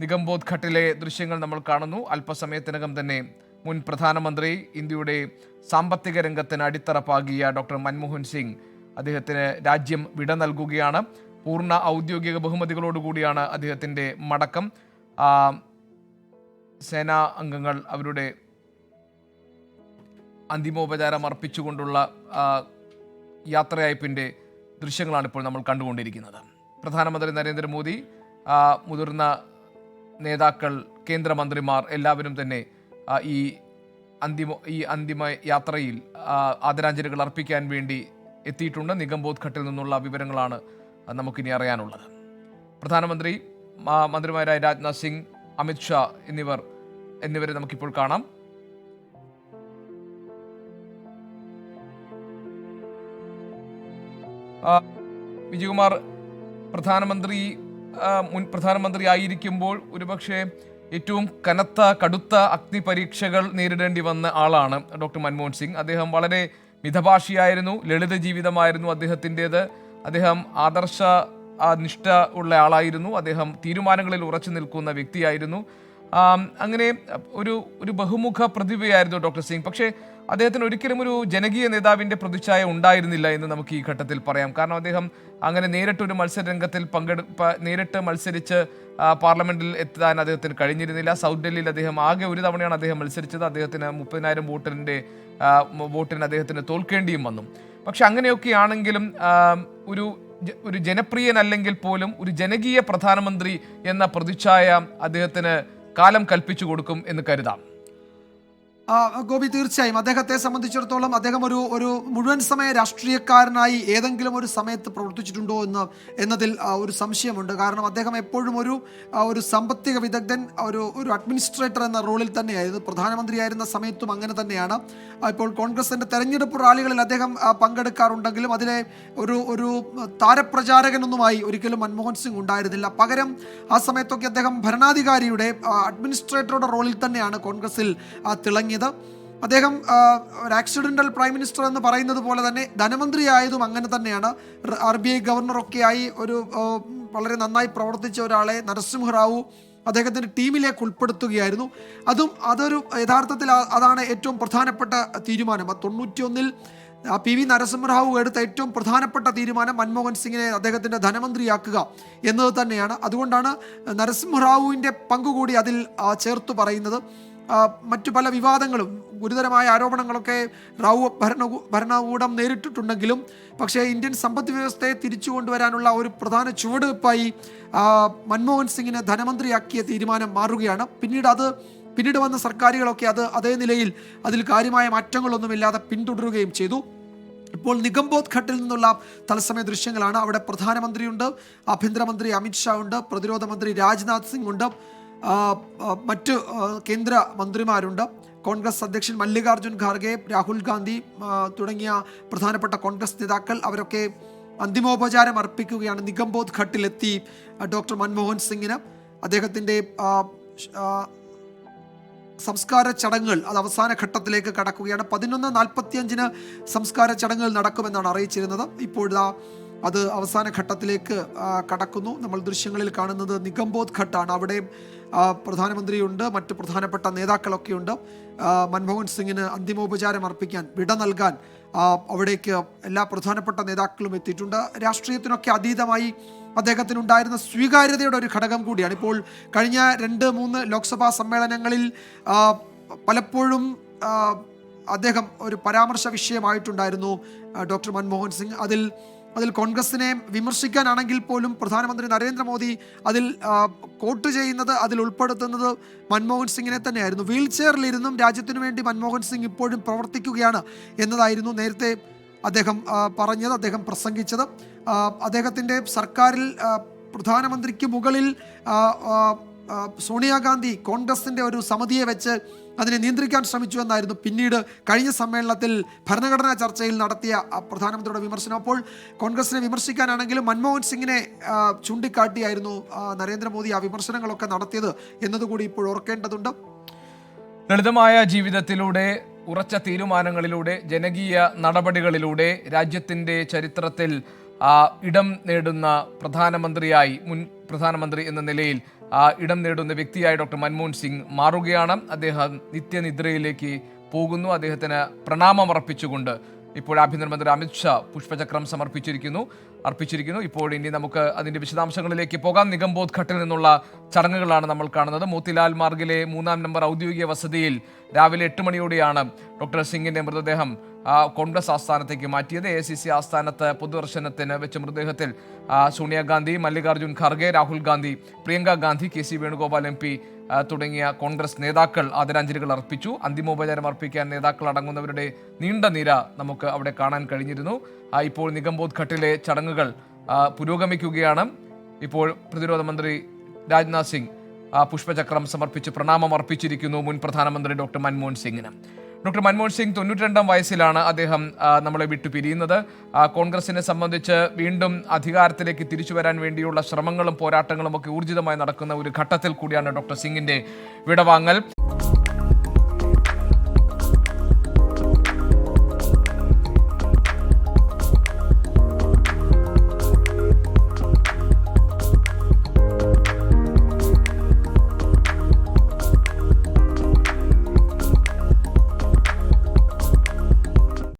നിഗംബോധ് ഘട്ടിലെ ദൃശ്യങ്ങൾ നമ്മൾ കാണുന്നു. അല്പസമയത്തിനകം തന്നെ മുൻ പ്രധാനമന്ത്രി ഇന്ത്യയുടെ സാമ്പത്തിക രംഗത്തിന് അടിത്തറ പാകിയ ഡോക്ടർ മൻമോഹൻ സിംഗ് അദ്ദേഹത്തിന് രാജ്യം വിട നൽകുകയാണ്. പൂർണ ഔദ്യോഗിക ബഹുമതികളോടുകൂടിയാണ് അദ്ദേഹത്തിന്റെ മടക്കം. സേനാ അംഗങ്ങൾ അവരുടെ അന്തിമോപചാരം അർപ്പിച്ചുകൊണ്ടുള്ള യാത്രയയപ്പിന്റെ ദൃശ്യങ്ങളാണ് ഇപ്പോൾ നമ്മൾ കണ്ടുകൊണ്ടിരിക്കുന്നത്. പ്രധാനമന്ത്രി നരേന്ദ്രമോദി മുതിർന്ന നേതാക്കൾ കേന്ദ്രമന്ത്രിമാർ എല്ലാവരും തന്നെ ഈ അന്തിമ ഈ അന്തിമ യാത്രയിൽ ആദരാഞ്ജലികൾ അർപ്പിക്കാൻ വേണ്ടി എത്തിയിട്ടുണ്ട്. നിഗംബോധ് ഘട്ടിൽ നിന്നുള്ള വിവരങ്ങളാണ് നമുക്കിനി അറിയാനുള്ളത്. പ്രധാനമന്ത്രി മന്ത്രിമാരായ രാജ്നാഥ് സിംഗ് അമിത്ഷാ എന്നിവർ എന്നിവരെ നമുക്കിപ്പോൾ കാണാം. വിജയകുമാർ പ്രധാനമന്ത്രി മുൻ പ്രധാനമന്ത്രി ആയിരിക്കുമ്പോൾ ഒരുപക്ഷെ ഏറ്റവും കനത്ത കടുത്ത അഗ്നി പരീക്ഷകൾ നേരിടേണ്ടി വന്ന ആളാണ് ഡോക്ടർ മൻമോഹൻ സിംഗ്. അദ്ദേഹം വളരെ മിതഭാഷിയായിരുന്നു ലളിത ജീവിതമായിരുന്നു അദ്ദേഹത്തിന്റെത്. അദ്ദേഹം ആദർശ നിഷ്ഠ ഉള്ള ആളായിരുന്നു. അദ്ദേഹം തീരുമാനങ്ങളിൽ ഉറച്ചു നിൽക്കുന്ന വ്യക്തിയായിരുന്നു. അങ്ങനെ ഒരു ഒരു ബഹുമുഖ പ്രതിഭയായിരുന്നു ഡോക്ടർ സിംഗ്. പക്ഷേ അദ്ദേഹത്തിന് ഒരിക്കലും ഒരു ജനകീയ നേതാവിന്റെ പ്രതിച്ഛായ ഉണ്ടായിരുന്നില്ല എന്ന് നമുക്ക് ഈ ഘട്ടത്തിൽ പറയാം. കാരണം അദ്ദേഹം അങ്ങനെ നേരിട്ടൊരു മത്സരരംഗത്തിൽ പങ്കെടു നേരിട്ട് മത്സരിച്ച് പാർലമെന്റിൽ എത്താൻ അദ്ദേഹത്തിന് കഴിഞ്ഞിരുന്നില്ല. സൗത്ത് ഡൽഹിയിൽ അദ്ദേഹം ആകെ ഒരു തവണയാണ് അദ്ദേഹം മത്സരിച്ചത്. അദ്ദേഹത്തിന് മുപ്പതിനായിരം വോട്ടിന്റെ വോട്ടിന് അദ്ദേഹത്തിന് തോൽക്കേണ്ടിയും വന്നു. പക്ഷെ അങ്ങനെയൊക്കെ ആണെങ്കിലും ആ, ഒരു ഒരു ജനപ്രിയനല്ലെങ്കിൽ പോലും ഒരു ജനകീയ പ്രധാനമന്ത്രി എന്ന പ്രതിച്ഛായ അദ്ദേഹത്തിന് കാലം കൽപ്പിച്ചു കൊടുക്കും എന്ന് കരുതാം. ഗോപി തീർച്ചയായും. അദ്ദേഹത്തെ സംബന്ധിച്ചിടത്തോളം അദ്ദേഹം ഒരു ഒരു മുഴുവൻ സമയ രാഷ്ട്രീയക്കാരനായി ഏതെങ്കിലും ഒരു സമയത്ത് പ്രവർത്തിച്ചിട്ടുണ്ടോ എന്ന് എന്നതിൽ ഒരു സംശയമുണ്ട്. കാരണം അദ്ദേഹം എപ്പോഴും ഒരു ഒരു സാമ്പത്തിക വിദഗ്ധൻ ഒരു ഒരു അഡ്മിനിസ്ട്രേറ്റർ എന്ന റോളിൽ തന്നെയായിരുന്നു. പ്രധാനമന്ത്രിയായിരുന്ന സമയത്തും അങ്ങനെ തന്നെയാണ്. ഇപ്പോൾ കോൺഗ്രസിന്റെ തെരഞ്ഞെടുപ്പ് റാലികളിൽ അദ്ദേഹം പങ്കെടുക്കാറുണ്ടെങ്കിലും അതിലെ ഒരു ഒരു താരപ്രചാരകനൊന്നുമായി ഒരിക്കലും മൻമോഹൻ സിംഗ് ഉണ്ടായിരുന്നില്ല. പകരം ആ സമയത്തൊക്കെ അദ്ദേഹം ഭരണാധികാരിയുടെ അഡ്മിനിസ്ട്രേറ്ററുടെ റോളിൽ തന്നെയാണ് കോൺഗ്രസിൽ ആ, തിളങ്ങിയത് അദ്ദേഹം ഒരു ആക്സിഡന്റൽ പ്രൈം മിനിസ്റ്റർ എന്ന് പറയുന്നത് പോലെ തന്നെ ധനമന്ത്രി ആയതും അങ്ങനെ തന്നെയാണ്. ആർ ബി ഐ ഗവർണറൊക്കെയായി ഒരു വളരെ നന്നായി പ്രവർത്തിച്ച ഒരാളെ നരസിംഹറാവു അദ്ദേഹത്തിന്റെ ടീമിലേക്ക് ഉൾപ്പെടുത്തുകയായിരുന്നു. അതും അതൊരു യഥാർത്ഥത്തിൽ അതാണ് ഏറ്റവും പ്രധാനപ്പെട്ട തീരുമാനം. തൊണ്ണൂറ്റിയൊന്നിൽ ആ പി വി നരസിംഹറാവു എടുത്ത ഏറ്റവും പ്രധാനപ്പെട്ട തീരുമാനം മൻമോഹൻ സിംഗിനെ അദ്ദേഹത്തിന്റെ ധനമന്ത്രിയാക്കുക എന്നത് തന്നെയാണ്. അതുകൊണ്ടാണ് നരസിംഹറാവുവിന്റെ പങ്കുകൂടി അതിൽ ചേർത്ത് പറയുന്നത്. മറ്റു പല വിവാദങ്ങളും ഗുരുതരമായ ആരോപണങ്ങളൊക്കെ റാവു ഭരണ ഭരണകൂടം നേരിട്ടിട്ടുണ്ടെങ്കിലും പക്ഷേ ഇന്ത്യൻ സമ്പദ് വ്യവസ്ഥയെ തിരിച്ചു കൊണ്ടുവരാനുള്ള ഒരു പ്രധാന ചുവടുവെപ്പായി മൻമോഹൻ സിംഗിനെ ധനമന്ത്രിയാക്കിയ തീരുമാനം മാറുകയാണ്. പിന്നീട് അത് പിന്നീട് വന്ന സർക്കാരുകളൊക്കെ അത് അതേ നിലയിൽ അതിൽ കാര്യമായ മാറ്റങ്ങളൊന്നുമില്ലാതെ പിന്തുടരുകയും ചെയ്തു. ഇപ്പോൾ നിഗംബോധ് ഘട്ടിൽ നിന്നുള്ള തത്സമയ ദൃശ്യങ്ങളാണ്. അവിടെ പ്രധാനമന്ത്രിയുണ്ട് ആഭ്യന്തരമന്ത്രി അമിത്ഷാ ഉണ്ട് പ്രതിരോധ മന്ത്രി രാജ്നാഥ് സിംഗ് ഉണ്ട്. മറ്റ് കേന്ദ്ര മന്ത്രിമാരുണ്ട്. കോൺഗ്രസ് അധ്യക്ഷൻ മല്ലികാർജുൻ ഖാർഗെ രാഹുൽ ഗാന്ധി തുടങ്ങിയ പ്രധാനപ്പെട്ട കോൺഗ്രസ് നേതാക്കൾ അവരൊക്കെ അന്തിമോപചാരം അർപ്പിക്കുകയാണ്. നിഗംബോധ് ഘട്ടിലെത്തി ഡോക്ടർ മൻമോഹൻ സിംഗിന്. അദ്ദേഹത്തിന്റെ സംസ്കാര ചടങ്ങുകൾ അത് അവസാന ഘട്ടത്തിലേക്ക് കടക്കുകയാണ്. പതിനൊന്ന് നാൽപ്പത്തിയഞ്ചിന് സംസ്കാര ചടങ്ങുകൾ നടക്കുമെന്നാണ് അറിയിച്ചിരുന്നത്. ഇപ്പോഴിതാ അത് അവസാന ഘട്ടത്തിലേക്ക് കടക്കുന്നു. നമ്മൾ ദൃശ്യങ്ങളിൽ കാണുന്നത് നിഗംബോധ് ഘട്ടാണ്. അവിടെയും പ്രധാനമന്ത്രിയുണ്ട് മറ്റ് പ്രധാനപ്പെട്ട നേതാക്കളൊക്കെയുണ്ട്. മൻമോഹൻ സിംഗിന് അന്തിമോപചാരം അർപ്പിക്കാൻ വിട നൽകാൻ അവിടേക്ക് എല്ലാ പ്രധാനപ്പെട്ട നേതാക്കളും എത്തിയിട്ടുണ്ട്. രാഷ്ട്രീയത്തിനൊക്കെ അതീതമായി അദ്ദേഹത്തിനുണ്ടായിരുന്ന സ്വീകാര്യതയുടെ ഒരു ഘടകം കൂടിയാണ്. ഇപ്പോൾ കഴിഞ്ഞ രണ്ട് മൂന്ന് ലോക്സഭാ സമ്മേളനങ്ങളിൽ പലപ്പോഴും അദ്ദേഹം ഒരു പരാമർശ വിഷയമായിട്ടുണ്ടായിരുന്നു ഡോക്ടർ മൻമോഹൻ സിംഗ്. അതിൽ അതിൽ കോൺഗ്രസിനെ വിമർശിക്കാനാണെങ്കിൽ പോലും പ്രധാനമന്ത്രി നരേന്ദ്രമോദി അതിൽ കോട്ട് ചെയ്യുന്നത് അതിൽ ഉൾപ്പെടുത്തുന്നത് മൻമോഹൻ സിംഗിനെ തന്നെയായിരുന്നു. വീൽ ചെയറിലിരുന്നും രാജ്യത്തിനു വേണ്ടി മൻമോഹൻ സിംഗ് ഇപ്പോഴും പ്രവർത്തിക്കുകയാണ് എന്നതായിരുന്നു നേരത്തെ അദ്ദേഹം പറഞ്ഞത് അദ്ദേഹം പ്രസംഗിച്ചത്. അദ്ദേഹത്തിന്റെ സർക്കാരിൽ പ്രധാനമന്ത്രിക്ക് മുകളിൽ സോണിയാഗാന്ധി കോൺഗ്രസിന്റെ ഒരു സമിതിയെ വെച്ച് അതിനെ നിയന്ത്രിക്കാൻ ശ്രമിച്ചു എന്നായിരുന്നു പിന്നീട് കഴിഞ്ഞ സമ്മേളനത്തിൽ ഭരണഘടനാ ചർച്ചയിൽ നടത്തിയ പ്രധാനമന്ത്രിയുടെ വിമർശനം. അപ്പോൾ കോൺഗ്രസിനെ വിമർശിക്കാനാണെങ്കിലും മൻമോഹൻ സിംഗിനെ ചൂണ്ടിക്കാട്ടിയായിരുന്നു നരേന്ദ്രമോദി ആ വിമർശനങ്ങളൊക്കെ നടത്തിയത് എന്നതുകൂടി ഇപ്പോൾ ഓർക്കേണ്ടതുണ്ട്. ലളിതമായ ജീവിതത്തിലൂടെ ഉറച്ച തീരുമാനങ്ങളിലൂടെ ജനകീയ നടപടികളിലൂടെ രാജ്യത്തിന്റെ ചരിത്രത്തിൽ ഇടം നേടുന്ന പ്രധാനമന്ത്രിയായി മുൻ പ്രധാനമന്ത്രി എന്ന നിലയിൽ ഇടം നേടുന്ന വ്യക്തിയായി ഡോക്ടർ മൻമോഹൻ സിംഗ് മാറുകയാണ്. അദ്ദേഹം നിത്യനിദ്രയിലേക്ക് പോകുന്നു. അദ്ദേഹത്തിന് പ്രണാമം അർപ്പിച്ചുകൊണ്ട് ഇപ്പോൾ ആഭ്യന്തരമന്ത്രി അമിത്ഷാ പുഷ്പചക്രം സമർപ്പിച്ചിരിക്കുന്നു. അർപ്പിച്ചിരിക്കുന്നു. ഇപ്പോൾ ഇനി നമുക്ക് അതിന്റെ വിശദാംശങ്ങളിലേക്ക് പോകാം. നിഗംബോധ് ഘട്ടിൽ നിന്നുള്ള ചടങ്ങുകളാണ് നമ്മൾ കാണുന്നത്. മോത്തിലാൽ മാർഗിലെ മൂന്നാം നമ്പർ ഔദ്യോഗിക വസതിയിൽ രാവിലെ എട്ട് മണിയോടെയാണ് ഡോക്ടർ സിംഗിന്റെ മൃതദേഹം കോൺഗ്രസ് ആസ്ഥാനത്തേക്ക് മാറ്റിയത്. എ സി സി ആസ്ഥാനത്ത് പൊതുദർശനത്തിന് വെച്ച മൃതദേഹത്തിൽ Sonia Gandhi Mallikarjun Kharge Rahul Gandhi Priyanka Gandhi K C Venugopal M P തുടങ്ങിയ കോൺഗ്രസ് നേതാക്കൾ ആദരാഞ്ജലികൾ അർപ്പിച്ചു. അന്തിമോപചാരം അർപ്പിക്കാൻ നേതാക്കൾ അടങ്ങുന്നവരുടെ നീണ്ട നിര നമുക്ക് അവിടെ കാണാൻ കഴിഞ്ഞിരുന്നു. ഇപ്പോൾ നിഗംബോധ് ഘട്ടിലെ ചടങ്ങുകൾ പുരോഗമിക്കുകയാണ്. ഇപ്പോൾ പ്രതിരോധ മന്ത്രി രാജ്നാഥ് സിംഗ് പുഷ്പചക്രം സമർപ്പിച്ച് പ്രണാമം അർപ്പിച്ചിരിക്കുന്നു മുൻ പ്രധാനമന്ത്രി ഡോക്ടർ മൻമോഹൻ സിംഗിന്. ഡോക്ടർ മൻമോഹൻ സിംഗ് തൊണ്ണൂറ്റി രണ്ടാം വയസ്സിലാണ് അദ്ദേഹം നമ്മളെ വിട്ടു പിരിയുന്നത്. കോൺഗ്രസിനെ സംബന്ധിച്ച് വീണ്ടും അധികാരത്തിലേക്ക് തിരിച്ചു വരാൻ വേണ്ടിയുള്ള ശ്രമങ്ങളും പോരാട്ടങ്ങളും ഒക്കെ ഊർജിതമായി നടക്കുന്ന ഒരു ഘട്ടത്തിൽ കൂടിയാണ് ഡോക്ടർ സിംഗിന്റെ വിടവാങ്ങൽ.